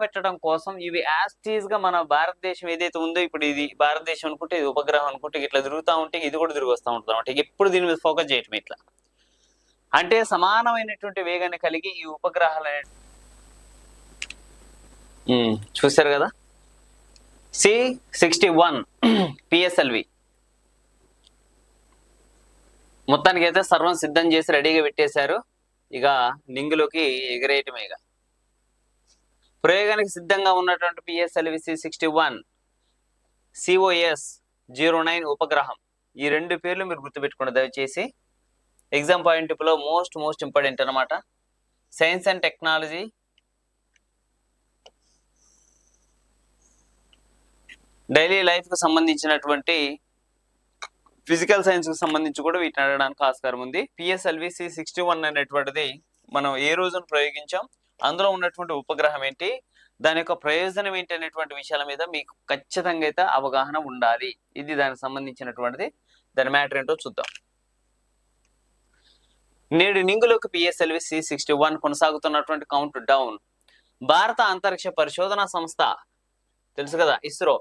పెట్టడం కోసం ఇవి యాస్టీజ్గా మన భారతదేశం ఏదైతే ఉందో ఇప్పుడు ఇది భారతదేశం అనుకుంటే ఇది ఉపగ్రహం అనుకుంటే ఇట్లా తిరుగుతూ ఉంటే ఇది కూడా తిరిగి వస్తూ ఉంటుంది అనమాట ఎప్పుడు దీని మీద ఫోకస్ చేయటం ఇట్లా. అంటే సమానమైనటువంటి వేగాన్ని కలిగి ఈ ఉపగ్రహాలు అనే చూశారు కదా? సి సిక్స్టీ వన్ పిఎస్ఎల్వి మొత్తానికి అయితే సర్వం సిద్ధం చేసి రెడీగా పెట్టేశారు. ఇక నింగులోకి ఎగిరేయటమే ఇక. ప్రయోగానికి సిద్ధంగా ఉన్నటువంటి PSLV C sixty one EOS zero nine ఉపగ్రహం. ఈ రెండు పేర్లు మీరు గుర్తుపెట్టుకోండి దయచేసి. ఎగ్జామ్ పాయింట్లో మోస్ట్ మోస్ట్ ఇంపార్టెంట్ అన్నమాట. సైన్స్ అండ్ టెక్నాలజీ డైలీ లైఫ్కు సంబంధించినటువంటి ఫిజికల్ సైన్స్కు సంబంధించి కూడా వీటిని అడగడానికి ఆస్కారం ఉంది. పిఎస్ఎల్వి సిక్స్టీ వన్ అనేటువంటిది మనం ఏ రోజున ప్రయోగించాం? అందులో ఉన్నటువంటి ఉపగ్రహం ఏంటి? దాని యొక్క ప్రయోజనం ఏంటి అనేటువంటి విషయాల మీద మీకు ఖచ్చితంగా అయితే అవగాహన ఉండాలి. ఇది దానికి సంబంధించినటువంటిది. దాని మ్యాటర్ ఏంటో చూద్దాం. నేడు నింగులోకి పిఎస్ఎల్వి సి సిక్స్టీ వన్ కొనసాగుతున్నటువంటి కౌంట్ డౌన్. భారత అంతరిక్ష పరిశోధన సంస్థ తెలుసు కదా ఇస్రో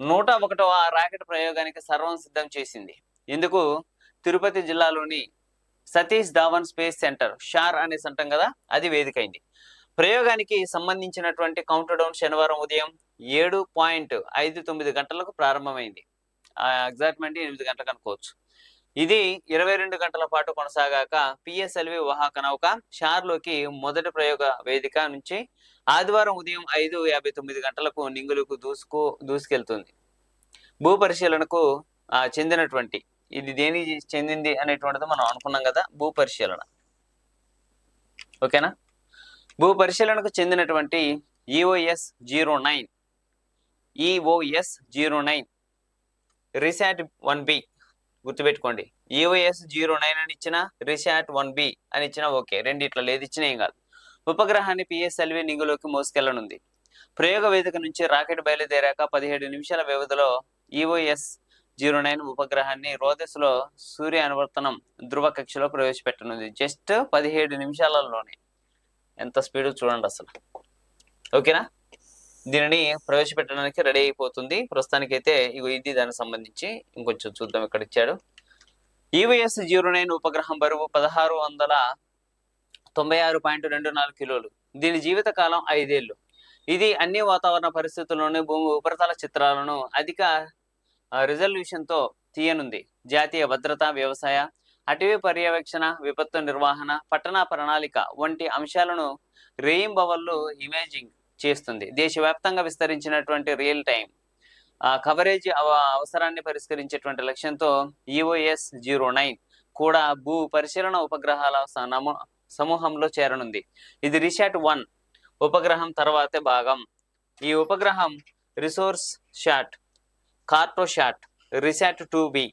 నూట ఒకటవ రాకెట్ ప్రయోగానికి సర్వం సిద్ధం చేసింది. ఇందుకు తిరుపతి జిల్లాలోని సతీష్ ధావన్ స్పేస్ సెంటర్ షార్ అనేసి అంటాం కదా అది వేదిక అయింది ప్రయోగానికి సంబంధించినటువంటి కౌంటర్ డౌన్ శనివారం ఉదయం ఏడు పాయింట్ ఐదు తొమ్మిది గంటలకు ప్రారంభమైంది. ఎగ్జాక్ట్మెంట్ ఎనిమిది గంటలకు అనుకోవచ్చు. ఇది ఇరవై రెండు గంటల పాటు కొనసాగాక పిఎస్ఎల్వి వాహక నౌక షార్లోకి మొదటి ప్రయోగ వేదిక నుంచి ఆదివారం ఉదయం ఐదు యాభై తొమ్మిది గంటలకు నింగులకు దూసుకు దూసుకెళ్తుంది. భూ పరిశీలనకు చెందినటువంటి ఇది దేనికి చెందింది అనేటువంటిది మనం అనుకున్నాం కదా భూ పరిశీలన. ఓకేనా? భూ పరిశీలనకు చెందినటువంటి EOS zero nine EOS zero nine RISAT one B గుర్తుపెట్టుకోండి. ఈఓఎస్ జీరో నైన్ అని ఇచ్చిన రిసాట్ వన్ బి అని ఇచ్చిన ఓకే. రెండిట్లో లేదు ఇచ్చిన ఏం కాదు. ఉపగ్రహాన్ని పిఎస్ఎల్వి నింగులోకి మోసుకెళ్ళనుంది. ప్రయోగ వేదిక నుంచి రాకెట్ బయలుదేరాక పదిహేడు నిమిషాల వ్యవధిలో ఈఓఎస్ జీరో నైన్ ఉపగ్రహాన్ని రోదస్లో సూర్య అనువర్తనం ధృవ కక్షలో ప్రవేశపెట్టనుంది. జస్ట్ పదిహేడు నిమిషాలలోనే. ఎంత స్పీడ్ చూడండి అసలు. ఓకేనా? దీనిని ప్రవేశపెట్టడానికి రెడీ అయిపోతుంది. ప్రస్తుతానికైతే ఇగో ఇది దానికి సంబంధించి ఇంకొంచెం చూద్దాం ఇక్కడ ఇచ్చాడు ఈవీఎస్ జీరో నైన్ ఉపగ్రహం బరువు పదహారు వందల తొంభై ఆరు పాయింట్ రెండు నాలుగు కిలోలు. దీని జీవిత కాలం ఐదేళ్ళు ఇది అన్ని వాతావరణ పరిస్థితుల్లోనూ భూమి ఉపరితల చిత్రాలను అధిక రిజల్యూషన్తో తీయనుంది. జాతీయ భద్రత వ్యవసాయ అటవీ పర్యవేక్షణ విపత్తు నిర్వహణ పట్టణ ప్రణాళిక వంటి అంశాలను రేయింబవల్లో ఇమేజింగ్ చేస్తుంది. దేశవ్యాప్తంగా విస్తరించినటువంటి రియల్ టైం కవరేజ్ అవసరాన్ని పరిష్కరించేటువంటి లక్ష్యంతో ఈఓఎస్ జీరో నైన్ కూడా భూ పరిశీలన ఉపగ్రహాల సమూహంలో చేరనుంది. ఇది రిషాట్ వన్ ఉపగ్రహం తర్వాతే భాగం. ఈ ఉపగ్రహం Resourcesat Cartosat RISAT two B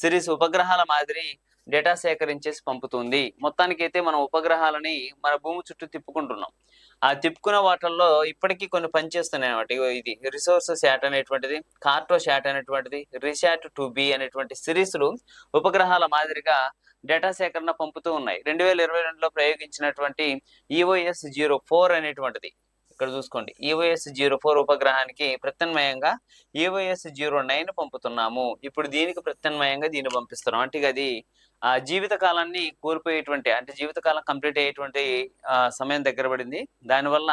series ఉపగ్రహాల మాదిరి డేటా సేకరించేసి పంపుతుంది. మొత్తానికైతే మనం ఉపగ్రహాలని మన భూమి చుట్టూ తిప్పుకుంటున్నాం. ఆ తిప్పుకున్న వాటిల్లో ఇప్పటికీ కొన్ని పనిచేస్తున్నాయి అనమాట ఇది రిసోర్స్ శాట్ అనేటువంటిది కార్టో శాట్ అనేటువంటిది రిశాట్ టూ బి అనేటువంటి సిరీస్లు ఉపగ్రహాల మాదిరిగా డేటా సేకరణ పంపుతూ ఉన్నాయి. రెండు వేల ఇరవై రెండులో ప్రయోగించినటువంటి ఈఓఎస్ జీరో ఫోర్ అనేటువంటిది. ఇక్కడ చూసుకోండి. ఈవోఎస్ జీరో ఫోర్ ఉపగ్రహానికి ప్రత్యామ్నాయంగా ఈవోఎస్ జీరో నైన్ పంపుతున్నాము. ఇప్పుడు దీనికి ప్రత్యామ్నాయంగా దీన్ని పంపిస్తున్నాం. అంటే అది ఆ జీవిత కాలాన్ని కోల్పోయేటువంటి అంటే జీవితకాలం కంప్లీట్ అయ్యేటువంటి ఆ, సమయం దగ్గర పడింది. దానివల్ల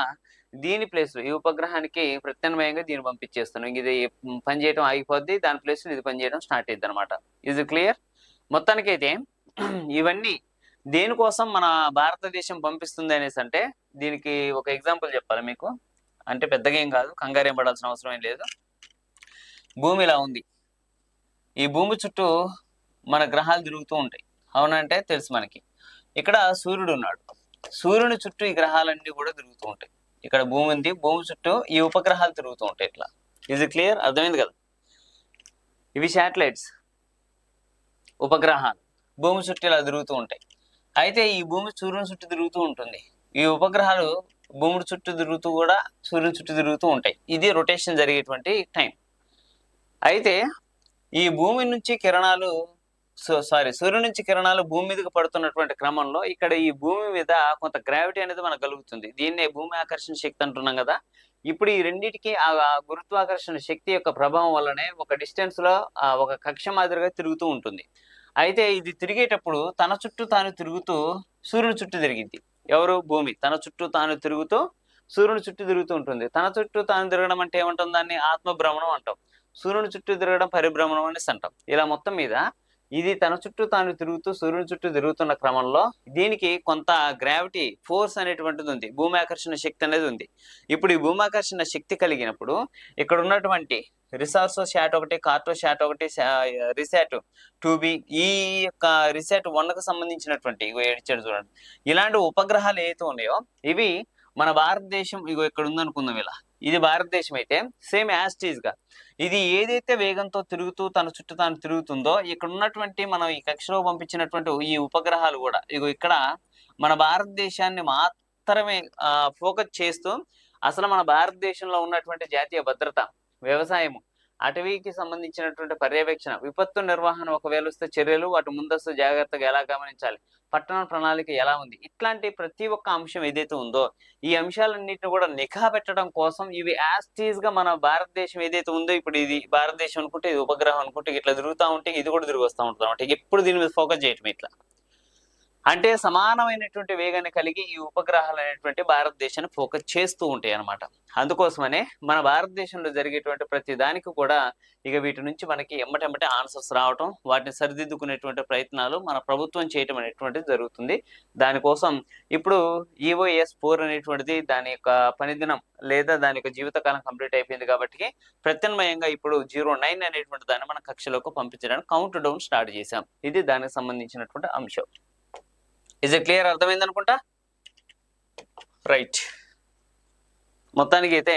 దీని ప్లేస్ ఈ ఉపగ్రహానికి ప్రత్యామ్నాయంగా దీన్ని పంపించేస్తున్నాం. ఇది పనిచేయడం ఆగిపోద్ది. దాని ప్లేస్ ఇది పనిచేయడం స్టార్ట్ అయ్యింది అనమాట ఇది క్లియర్ మొత్తానికైతే ఇవన్నీ దేనికోసం మన భారతదేశం పంపిస్తుంది అనేసి అంటే దీనికి ఒక ఎగ్జాంపుల్ చెప్పాలి మీకు. అంటే పెద్దగా ఏం కాదు కంగారేం పడాల్సిన అవసరం ఏం లేదు. భూమి ఇలా ఉంది. ఈ భూమి చుట్టూ మన గ్రహాలు తిరుగుతూ ఉంటాయి. అవునంటే తెలుసు మనకి. ఇక్కడ సూర్యుడు ఉన్నాడు. సూర్యుని చుట్టూ ఈ గ్రహాలన్నీ కూడా తిరుగుతూ ఉంటాయి. ఇక్కడ భూమి ఉంది. భూమి చుట్టూ ఈ ఉపగ్రహాలు తిరుగుతూ ఉంటాయి ఇట్లా. ఇది క్లియర్ అర్థమైంది కదా? ఇవి శాటిలైట్స్ ఉపగ్రహాలు. భూమి చుట్టూ ఇలా తిరుగుతూ ఉంటాయి. అయితే ఈ భూమి సూర్యుని చుట్టూ తిరుగుతూ ఉంటుంది. ఈ ఉపగ్రహాలు భూమి చుట్టూ తిరుగుతూ కూడా సూర్యుని చుట్టూ తిరుగుతూ ఉంటాయి. ఇది రొటేషన్ జరిగేటువంటి టైం అయితే ఈ భూమి నుంచి కిరణాలు సారీ సూర్యుడి నుంచి కిరణాలు భూమి మీదకి పడుతున్నటువంటి క్రమంలో ఇక్కడ ఈ భూమి మీద కొంత గ్రావిటీ అనేది మనకు కలుగుతుంది. దీన్నే భూమి ఆకర్షణ శక్తి అంటున్నాం కదా. ఇప్పుడు ఈ రెండింటికి ఆ గురుత్వాకర్షణ శక్తి యొక్క ప్రభావం వల్లనే ఒక డిస్టెన్స్లో ఒక కక్ష మాదిరిగా తిరుగుతూ ఉంటుంది. అయితే ఇది తిరిగేటప్పుడు తన చుట్టూ తాను తిరుగుతూ సూర్యుని చుట్టూ తిరిగింది. ఎవరు? భూమి. తన చుట్టూ తాను తిరుగుతూ సూర్యుని చుట్టూ తిరుగుతూ ఉంటుంది. తన చుట్టూ తాను తిరగడం అంటే ఏమంటాం దాన్ని? ఆత్మభ్రమణం అంటాం. సూర్యుని చుట్టూ తిరగడం పరిభ్రమణం అనేసి అంటాం. ఇలా మొత్తం మీద ఇది తన చుట్టూ తాను తిరుగుతూ సూర్యుని చుట్టూ తిరుగుతున్న క్రమంలో దీనికి కొంత గ్రావిటీ ఫోర్స్ అనేటువంటిది ఉంది. భూమి ఆకర్షణ శక్తి అనేది ఉంది. ఇప్పుడు ఈ భూమి ఆకర్షణ శక్తి కలిగినప్పుడు ఇక్కడ ఉన్నటువంటి రిసార్స్ షాట్ ఒకటి కార్టో షాట్ ఒకటి రిసాట్ టూ బి ఈ యొక్క రిసాట్ వన్కు సంబంధించినటువంటి ఇగో ఏడిచాడు చూడండి ఇలాంటి ఉపగ్రహాలు ఏవైతే ఉన్నాయో ఇవి మన భారతదేశం ఇగో ఇక్కడ ఉందనుకుందాం ఇలా. ఇది భారతదేశం అయితే సేమ్ యాస్టీజ్గా ఇది ఏదైతే వేగంతో తిరుగుతూ తన చుట్టూ తాను తిరుగుతుందో ఇక్కడ ఉన్నటువంటి మనం ఈ కక్షలో పంపించినటువంటి ఈ ఉపగ్రహాలు కూడా ఇగో ఇక్కడ మన భారతదేశాన్ని మాత్రమే ఫోకస్ చేస్తూ అసలు మన భారతదేశంలో ఉన్నటువంటి జాతీయ భద్రత వ్యవసాయము. అటవీకి సంబంధించినటువంటి పర్యవేక్షణ విపత్తు నిర్వహణ ఒకవేళ వస్తే చర్యలు వాటి ముందస్తు జాగ్రత్తగా ఎలా గమనించాలి పట్టణ ప్రణాళిక ఎలా ఉంది ఇట్లాంటి ప్రతి ఒక్క అంశం ఏదైతే ఉందో ఈ అంశాలన్నింటిని కూడా నిఘా పెట్టడం కోసం ఇవి యాస్టీజ్గా మన భారతదేశం ఏదైతే ఉందో ఇప్పుడు ఇది భారతదేశం అనుకుంటే ఇది ఉపగ్రహం అనుకుంటే ఇట్లా తిరుగుతూ ఉంటే ఇది కూడా తిరిగి వస్తూ ఉంటుంది అనమాట ఎప్పుడు దీని మీద ఫోకస్ చేయటం ఇట్లా. అంటే సమానమైనటువంటి వేగాన్ని కలిగి ఈ ఉపగ్రహాలు అనేటువంటి భారతదేశాన్ని ఫోకస్ చేస్తూ ఉంటాయి అన్నమాట. అందుకోసమనే మన భారతదేశంలో జరిగేటువంటి ప్రతి దానికి కూడా ఇక వీటి నుంచి మనకి ఎమ్మటెమ్మటే ఆన్సర్స్ రావటం వాటిని సరిదిద్దుకునేటువంటి ప్రయత్నాలు మన ప్రభుత్వం చేయటం అనేటువంటిది జరుగుతుంది. దానికోసం ఇప్పుడు ఈఓఎస్ ఫోర్ అనేటువంటిది దాని యొక్క పనిదినం లేదా దాని యొక్క జీవితకాలం కంప్లీట్ అయిపోయింది కాబట్టి ప్రత్యామ్నాయంగా ఇప్పుడు జీరో నైన్ అనేటువంటి దాన్ని మన కక్షలోకి పంపించడానికి కౌంట్ డౌన్ స్టార్ట్ చేశాం. ఇది దానికి సంబంధించినటువంటి అంశం. ఇజ్ ఇట్ క్లియర్ అర్థమైంది అనుకుంటా రైట్ మొత్తానికి అయితే